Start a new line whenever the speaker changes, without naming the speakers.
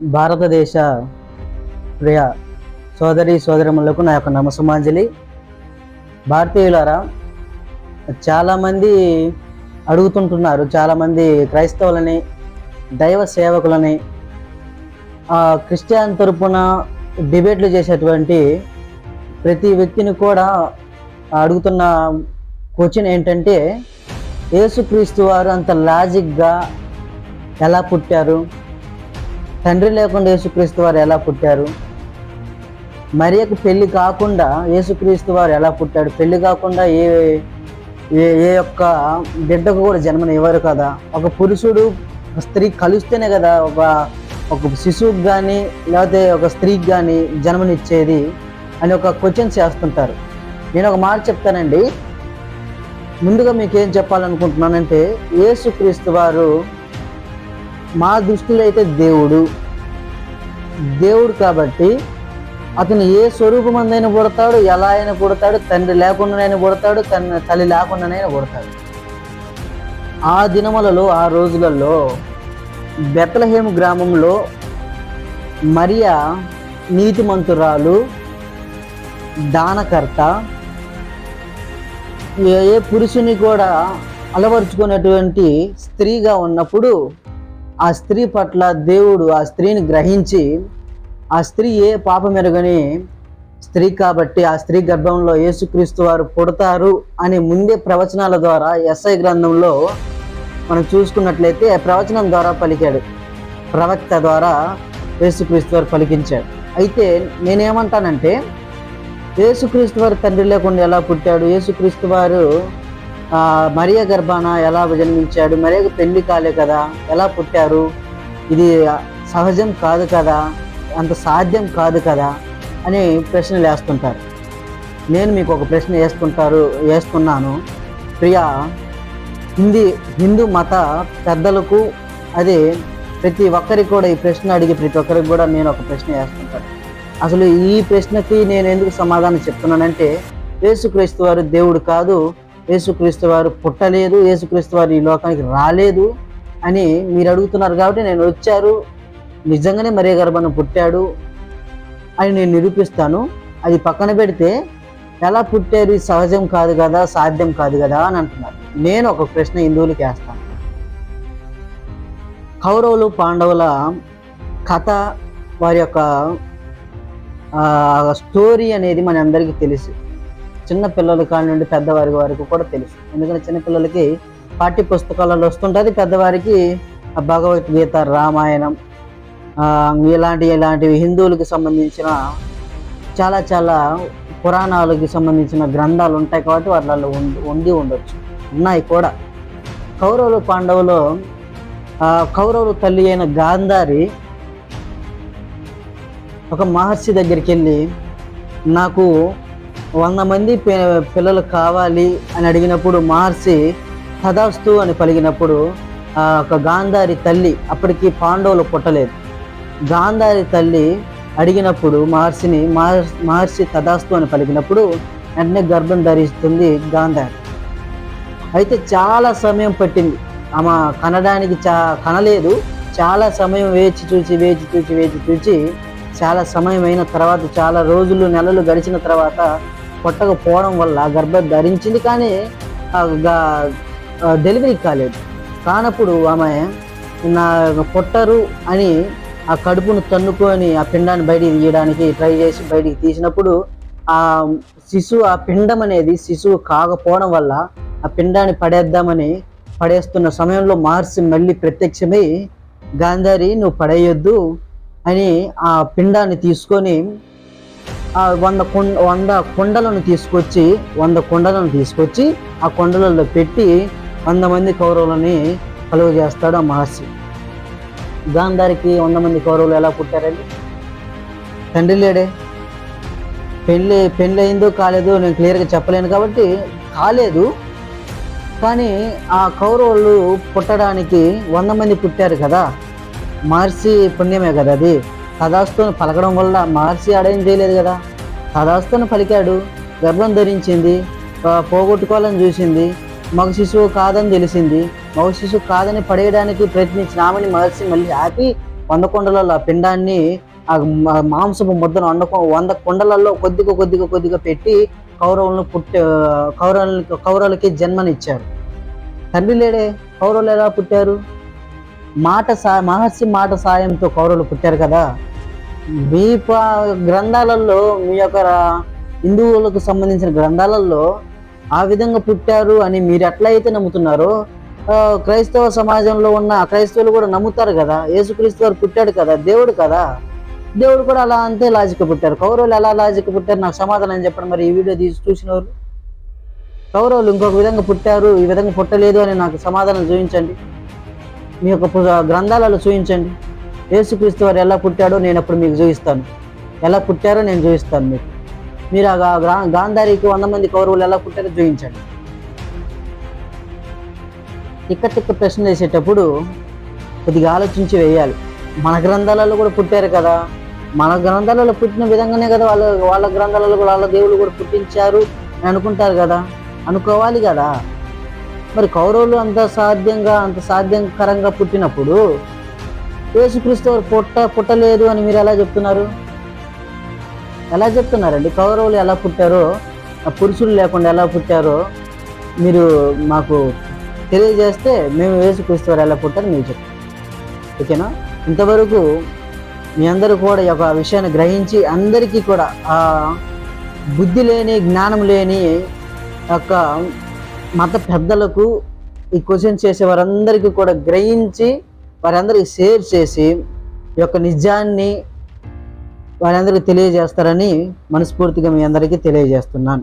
భారతదేశ ప్రియ సోదరి సోదరములకు నా యొక్క నమసమాంజలి భారతీయులారా చాలామంది అడుగుతుంటున్నారు చాలామంది క్రైస్తవులని దైవ సేవకులని ఆ, క్రిస్టియన్ తరపున డిబేట్లు చేసేటువంటి ప్రతి వ్యక్తిని కూడా అడుగుతున్న క్వశ్చన్ ఏంటంటే యేసుక్రీస్తు వారు అంత లాజిక్గా ఎలా పుట్టారు? తండ్రి లేకుండా యేసుక్రీస్తు వారు ఎలా పుట్టారు? మరియకు పెళ్ళి కాకుండా యేసుక్రీస్తు వారు ఎలా పుట్టాడు పెళ్ళి కాకుండా ఏ ఏ ఏ యొక్క బిడ్డకు కూడా జన్మనివ్వరు కదా? ఒక పురుషుడు స్త్రీ కలిస్తేనే కదా ఒక ఒక శిశువుకి కానీ లేకపోతే ఒక స్త్రీకి కానీ జన్మనిచ్చేది అని ఒక క్వశ్చన్ చేస్తుంటారు. నేను ఒక మాట చెప్తానండి. ముందుగా మీకు ఏం చెప్పాలనుకుంటున్నానంటే యేసుక్రీస్తు వారు మా దృష్టిలో అయితే దేవుడు. దేవుడు కాబట్టి అతను ఏ స్వరూపమందైనా పుడతాడు ఎలా అయినా పుడతాడు తండ్రి లేకుండానైనా పుడతాడు తన తల్లి లేకుండానైనా పుడతాడు. ఆ దినములలో ఆ రోజులలో బెత్తలహేము గ్రామంలో మరియా నీతిమంతురాలు దానకర్త ఏ ఏ పురుషుని కూడా అలవరుచుకున్నటువంటి స్త్రీగా ఉన్నప్పుడు ఆ స్త్రీ పట్ల దేవుడు ఆ స్త్రీని గ్రహించి ఆ స్త్రీ ఏ పాపం ఎరగని స్త్రీ కాబట్టి ఆ స్త్రీ గర్భంలో యేసుక్రీస్తు వారు పుడతారు అని ముందే ప్రవచనాల ద్వారా ఎస్ఐ గ్రంథంలో మనం చూసుకున్నట్లయితే ప్రవచనం ద్వారా పలికాడు. ప్రవక్త ద్వారా యేసుక్రీస్తు వారు పలికించాడు అయితే నేనేమంటానంటే యేసుక్రీస్తు వారు తండ్రి లేకుండా ఎలా పుట్టాడు? యేసుక్రీస్తు వారు మరియ గర్భాన ఎలా జన్మించాడు? మరియకు పెళ్ళి కాలే కదా ఎలా పుట్టారు? ఇది సహజం కాదు కదా అంత సాధ్యం కాదు కదా అని ప్రశ్నలు వేస్తుంటారు. నేను మీకు ఒక ప్రశ్న వేస్తుంటారు వేస్తున్నాను. ప్రియా హిందీ హిందూ మత పెద్దలకు అదే ప్రతి ఒక్కరికి కూడా ఈ ప్రశ్న అడిగి ప్రతి ఒక్కరికి కూడా నేను ఒక ప్రశ్న వేస్తుంటాను. అసలు ఈ ప్రశ్నకి నేను ఎందుకు సమాధానం చెప్తున్నానంటే యేసుక్రీస్తు వారు దేవుడు కాదు యేసుక్రీస్తు వారు పుట్టలేదు యేసుక్రీస్తు వారు ఈ లోకానికి రాలేదు అని మీరు అడుగుతున్నారు కాబట్టి నేను వచ్చారు. నిజంగానే మరే గర్భను పుట్టాడు అని నేను నిరూపిస్తాను. అది పక్కన పెడితే ఎలా పుట్టారు? సహజం కాదు కదా సాధ్యం కాదు కదా అని అంటున్నారు. నేను ఒక ప్రశ్న హిందువులకి వేస్తాను. కౌరవులు పాండవుల కథ వారి యొక్క స్టోరీ అనేది మన అందరికీ తెలుసు. చిన్న పిల్లల కాడి నుండి పెద్దవారి వరకు కూడా తెలుసు. ఎందుకంటే చిన్నపిల్లలకి పాఠ్య పుస్తకాలలో వస్తుంటుంది పెద్దవారికి ఆ భగవద్గీత రామాయణం ఇలాంటి ఇలాంటివి హిందువులకు సంబంధించిన చాలా చాలా పురాణాలకి సంబంధించిన గ్రంథాలు ఉంటాయి కాబట్టి వాళ్ళలో ఉండి ఉండి ఉండొచ్చు. ఉన్నాయి కూడా. కౌరవులు పాండవులు కౌరవులు తల్లి అయిన గాంధారి ఒక మహర్షి దగ్గరికి వెళ్ళి నాకు వంద మంది పిల్లలు కావాలి అని అడిగినప్పుడు మహర్షి తదాస్తు అని పలిగినప్పుడు ఒక గాంధారి తల్లి అప్పటికి పాండవులు పుట్టలేదు. గాంధారి తల్లి అడిగినప్పుడు మహర్షిని మహర్షి మహర్షి తదాస్తు అని పలికినప్పుడు వెంటనే గర్భం ధరిస్తుంది గాంధారి. అయితే చాలా సమయం పట్టింది. ఆమె కనడానికి చా కనలేదు. చాలా సమయం వేచి చూచి వేచి చూచి వేచి చూచి చాలా సమయం అయిన తర్వాత చాలా రోజులు నెలలు గడిచిన తర్వాత పుట్టకపోవడం వల్ల గర్భం ధరించింది కానీ డెలివరీ కాలేదు. కానప్పుడు ఆమె నా పుట్టరు అని ఆ కడుపును తన్నుకొని ఆ పిండాన్ని బయటికి తీయడానికి ట్రై చేసి బయటికి తీసినప్పుడు ఆ శిశువు ఆ పిండం అనేది శిశువు కాకపోవడం వల్ల ఆ పిండాన్ని పడేద్దామని పడేస్తున్న సమయంలో మహర్షి మళ్ళీ ప్రత్యక్షమై గాంధారి నువ్వు పడేయొద్దు అని ఆ పిండాన్ని తీసుకొని వంద కుండ వంద కుండలను తీసుకొచ్చి వంద కుండలను తీసుకొచ్చి ఆ కుండలలో పెట్టి వంద మంది కౌరవులని కలుగు చేస్తాడు ఆ మహర్షి. గాంధారికి వంద మంది కౌరవులు ఎలా పుట్టారండి? తండ్రి లేడే. పెళ్ళి పెళ్ళి అయిందో కాలేదో నేను క్లియర్గా చెప్పలేను కాబట్టి కాలేదు. కానీ ఆ కౌరవులు పుట్టడానికి వంద మంది పుట్టారు కదా. మహర్షి పుణ్యమే కదా అది. కథాస్తును పలకడం వల్ల మహర్షి ఆడేం చేయలేదు కదా? తదాస్తుని పలికాడు గర్భం ధరించింది పోగొట్టుకోవాలని చూసింది మగ శిశువు కాదని తెలిసింది మగ శిశువు కాదని పడేయడానికి ప్రయత్నించిన ఆమెని మహర్షి మళ్ళీ ఆపి వంద కుండలలో ఆ పిండాన్ని ఆ మాంసపు ముద్దను వండ వంద కుండలలో కొద్దిగా కొద్దిగా కొద్దిగా పెట్టి కౌరవులను పుట్టి కౌరవులకి కౌరవులకి జన్మనిచ్చారు. తండ్రి లేడే కౌరవులు ఎలా పుట్టారు? మాట సా మహర్షి మాట సాయంతో కౌరవులు పుట్టారు కదా. మీ గ్రంథాలలో మీ యొక్క హిందువులకు సంబంధించిన గ్రంథాలలో ఆ విధంగా పుట్టారు అని మీరు ఎట్లయితే నమ్ముతున్నారో క్రైస్తవ సమాజంలో ఉన్న క్రైస్తవులు కూడా నమ్ముతారు కదా. యేసుక్రీస్తు వారు పుట్టాడు కదా దేవుడు కదా. దేవుడు కూడా అలా అంతే లాజిక్ పుట్టారు. కౌరవులు ఎలా లాజిక్ పుట్టారు? నాకు సమాధానం చెప్పండి మరి ఈ వీడియో తీసి చూసినవారు. కౌరవులు ఇంకొక విధంగా పుట్టారు ఈ విధంగా పుట్టలేదు అని నాకు సమాధానం చూపించండి. మీ యొక్క గ్రంథాలలో చూపించండి. యేసుక్రీస్తు వారు ఎలా పుట్టాడో నేను అప్పుడు మీకు చూపిస్తాను. ఎలా పుట్టారో నేను చూపిస్తాను మీకు. మీరు ఆ గాంధారికి వంద మంది కౌరవులు ఎలా పుట్టారో చూపించండి. తిక్క తిక్క ప్రశ్నలు వేసేటప్పుడు కొద్దిగా ఆలోచించి వేయాలి. మన గ్రంథాలలో కూడా పుట్టారు కదా. మన గ్రంథాలలో పుట్టిన విధంగానే కదా వాళ్ళ వాళ్ళ గ్రంథాలలో కూడా వాళ్ళ దేవుళ్ళు కూడా పుట్టించారు అని అనుకుంటారు కదా. అనుకోవాలి కదా. మరి కౌరవులు అంత సాధ్యంగా అంత సాధ్యకరంగా పుట్టినప్పుడు యేసుక్రీస్తు వారు పుట్ట పుట్టలేదు అని మీరు ఎలా చెప్తున్నారు? ఎలా చెప్తున్నారండి? కౌరవులు ఎలా పుట్టారో ఆ పురుషులు లేకుండా ఎలా పుట్టారో మీరు మాకు తెలియజేస్తే మేము యేసుక్రీస్తు వారు ఎలా పుట్టారో మీరు చెప్తాం ఓకేనా? ఇంతవరకు మీ అందరూ కూడా ఈ యొక్క విషయాన్ని గ్రహించి అందరికీ కూడా ఆ బుద్ధి లేని జ్ఞానం లేని యొక్క మత పెద్దలకు ఈ క్వశ్చన్ చేసే వారందరికీ కూడా గ్రహించి వారందరికీ షేర్ చేసి ఈ యొక్క నిజాన్ని వారందరికీ తెలియజేస్తారని మనస్ఫూర్తిగా మీ అందరికీ తెలియజేస్తున్నాను.